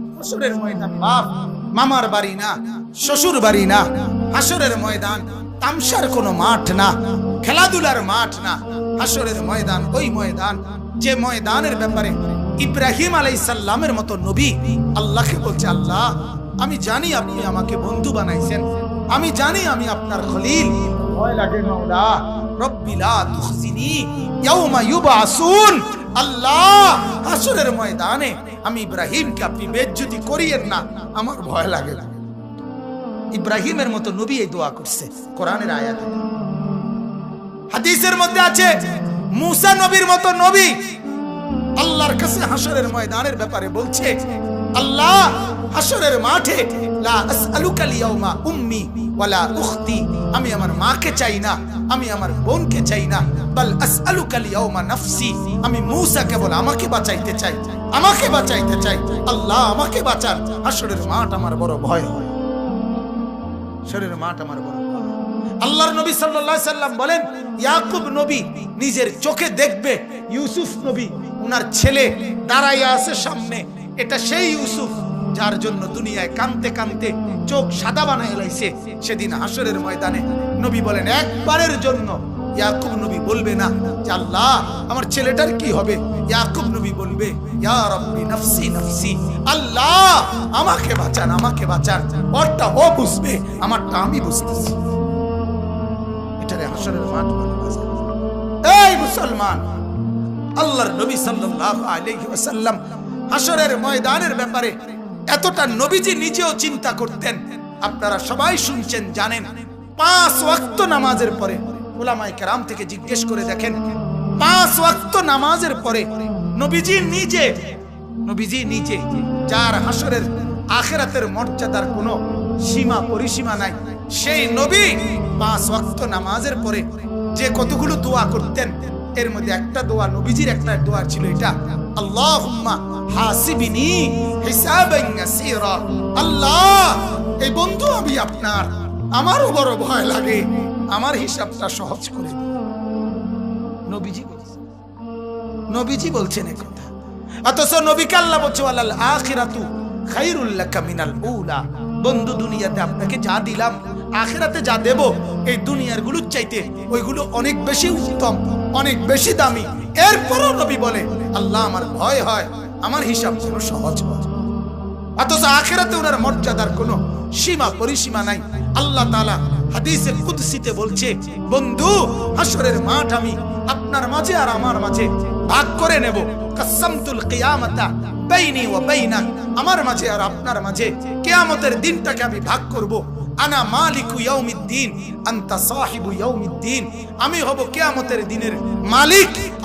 হাসরের ময়দান, বাপ, মামার বাড়ি না, শ্বশুর বাড়ি না, হাসরের ময়দান, তামসার কোনো মাঠ না, খেলাধুলার মাঠ না, হাসরের ময়দান, ওই ময়দান, যে ময়দানের ব্যাপারে ইব্রাহিম আলাইসাল্লামের মতো নবী আল্লাহকে বলছে, আল্লাহ, আমি জানি আপনি আমাকে বন্ধু বানাইছেন, আমি জানি আমি আপনার খলিল। ভয় লাগে মাওলা, রব্বি লা তুখজিনি ইয়াউমা ইউবাসুন। আল্লাহ, হাসরের ময়দানে আমি ইব্রাহিমকে আপনি বেজ্জতি করিয়েন না। আমার ভয় লাগে না। ইব্রাহিমের মতো নবী এই দোয়া করছে, কোরআনের আয়াত। হাদিসের মধ্যে আছে, মুসা নবীর মতো নবী আল্লাহর কাছে হাসরের ময়দানের ব্যাপারে বলছে, আল্লাহ, হাসরের মাঠে লা আসআলুকা লিয়াউমা উম্মি ওয়ালা উখতি, আমি আমার মাকে চাই না। আমি আমার বোনকে চাই না। বাল আসআলুকা লিয়াউমা নাফসি। আমি মূসা কেবল আমাকে বাঁচাইতে চাই। আমাকে বাঁচাইতে চাই। আল্লাহ আমাকে বাঁচান। হাসরের মাঠ আমার বড় ভয় হয়। শরীরের মাঠ আমার বড় আল্লাহর নবী সাল্লাল্লাহু সাল্লাম বলেন, ইয়াকুব নবী নিজের চোখে দেখবে, ইউসুফ নবী ওনার ছেলে দাঁড়াইয়া আছে সামনে। এটা সেই ইউসুফ। যার জন্য দুনিয়ায় কানতে কানতে চোখ সাদা বানায় লাইছে, সেদিন হাসরের ময়দানে নবী বলেন, একবারের জন্য ইয়াকুব নবী বলবে না যে, আল্লাহ, আমার ছেলেটার কি হবে? ইয়াকুব নবী বলবে, ইয়া রাব্বি আল্লাহ, আমাকে বাঁচান আমাকে বাঁচান। ওরটা ও বুঝবে, আমারটা আমি বুঝতেছি। এটারে হাসরের মাঠ এই মুসলমান, আল্লাহর নবী সাল্লাল্লাহু আলাইহি ওয়াসাল্লাম হাসরের ময়দানের ব্যাপারে এতটা নবীজি নিজেও চিন্তা করতেন। আপনারা সবাই শুনছেন, জানেন, পাঁচ ওয়াক্ত নামাজের পরে ওলামায়ে কেরাম থেকে জিজ্ঞেস করে দেখেন, পাঁচ ওয়াক্ত নামাজের পরে নবীজি নিজে নবীজি নিজে, যার হাসরের আখেরাতের মর্যাদার কোনো সীমা, পরিসীমা নাই, সেই নবী পাঁচ ওয়াক্ত নামাজের পরে যে কতগুলো দোয়া করতেন, এর মধ্যে একটা দোয়া নবীজির একটা দোয়া ছিল এটা, আল্লাহুম্মা হাসিবিনি, হিসাবান ইয়াসীরা আল্লাহ এই বন্ধু আমি আপনার। আমারও বড় ভয় লাগে। আমার হিসাবটা সহজ করে। নবীজি নবীজি বলছেন এ কথা। অথচ নবীকে আল্লাহ বলছে আল্লাহ আখিরাতু খাইরুল লাকা মিনাল উলা। বন্ধু, দুনিয়াতে আপনাকে যা দিলাম, আখিরাতে যা দেব, এই দুনিয়ারগুলোর চাইতে ওইগুলো অনেক বেশি উত্তম, অনেক বেশি দামি। এরপরও নবী বলে, আল্লাহ, আমার ভয় হয়। আমার হিসাব যেন সহজ অথচ আখেরাতে ওনার মর্যাদার কোনো সীমা, পরিসীমা নাই। আল্লাহ তাআলা হাদিসে কুদসিতে বলছে, বন্ধু হাসরের মাঠ আমি আপনার মাঝে আর আমার মাঝে ভাগ করে নেব। কাসামতুল আমার মাঝে আর আপনার মাঝে কিয়ামতের দিনটাকে আমি ভাগ করব। আনা মালিকু ইয়াউমিদ্দিন, আনতা সাহিবু ইয়াউমিদ্দিন। আমি হব কিয়ামতের দিনের মালিক।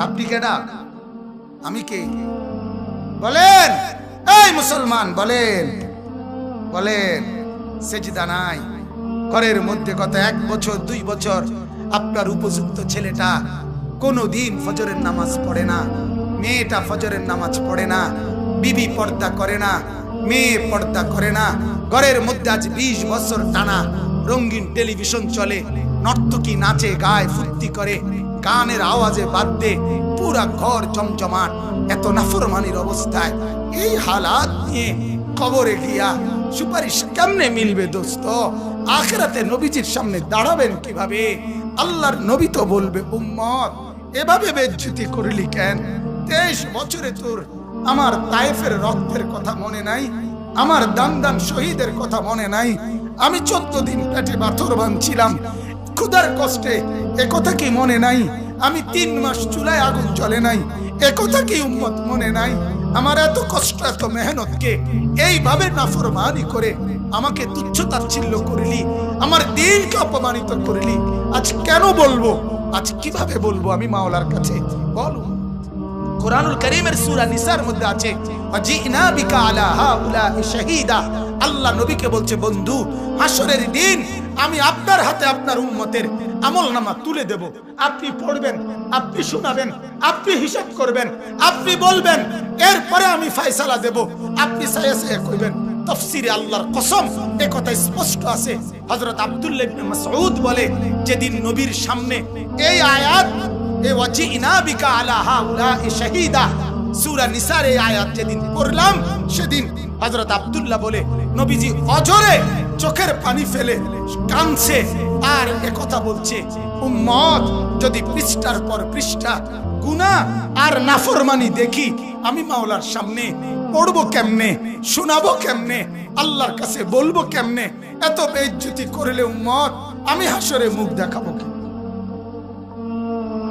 আপনি কেডা? আমি কে? বলেন। এই মুসলমান, বলেন। বলেন, সেজদা নাই। ঘরের মধ্যে কত এক বছর, দুই বছর আপনার উপযুক্ত ছেলেটা কোনো দিন ফজরের নামাজ পড়ে না, মেয়েটা ফজরের নামাজ পড়ে না, বিবি পর্দা করে না, মেয়ে পর্দা করে না। ঘরের মধ্যে আজ বিশ বছর টানা রঙিন টেলিভিশন চলে, নর্তকী নাচে, গায়ে, ফুর্তি করে। গানের আওয়াজে বাদ্যে পুরা ঘর জমজমাট এত নাফরমানির অবস্থায়। এই হালাত নিয়ে কবরে গিয়া সুপারিশ কেমনে মিলবে দোস্ত? আখেরাতে নবীজির সামনে দাঁড়াবেন কীভাবে? আল্লাহর নবী তো বলবে, উম্মত, এভাবে বেজ্জুতি করলি কেন? তেইশ বছরে তোর আমার তায়েফের রক্তের কথা মনে নাই, আমার দান দান শহীদের কথা মনে নাই। আমি চোদ্দ দিন পেটে পাথর বাঁধছিলাম ক্ষুধার কষ্টে। একথা কি মনে নাই? আমি তিন মাস চুলায় আগুন জ্বলে নাই। একথা কি উম্মত মনে নাই? আমার এত কষ্ট, এত মেহনতকে এইভাবে নাফরমানি করে আমাকে তুচ্ছ তাচ্ছিল্য করিলি, আমার দিনকে অপমানিত করিলি। আজ কেন বলব? আজ কীভাবে বলব আমি মাওলার কাছে? বলো কোরআনুল করিমের সূরা নিসার মধ্যে আছে আল্লাহ নবীকে বলছে বন্ধু হাসরের দিন আমি আপনার হাতে আপনার উম্মতের আমল নামা তুলে দেব আপনি পড়বেন আপনি শোনাবেন আপনি হিসাব করবেন আপনি বলবেন এরপরে আমি ফয়সালা দেব আপনি সায়া সায়া কইবেন তফসিরে আল্লাহর কসম, এ কথা স্পষ্ট আছে। হযরত আব্দুল্লাহ ইবনে মাসউদ বলে, যেদিন নবীর সামনে এই আয়াত এ বলে, নবীজি অজরে চোখের পানি ফেলে কাঁদছে আর কথা বলছে, উম্মত, যদি পৃষ্ঠার পর পৃষ্ঠা, গুনাহ আর নাফরমানি দেখি, আমি মাওলার সামনে পড়ব কেমনে, শোনাবো কেমনে, আল্লাহর কাছে বলব কেমনে, এত বেইজ্জতি করলে উম্মত, আমি হাসরে মুখ দেখাবো কি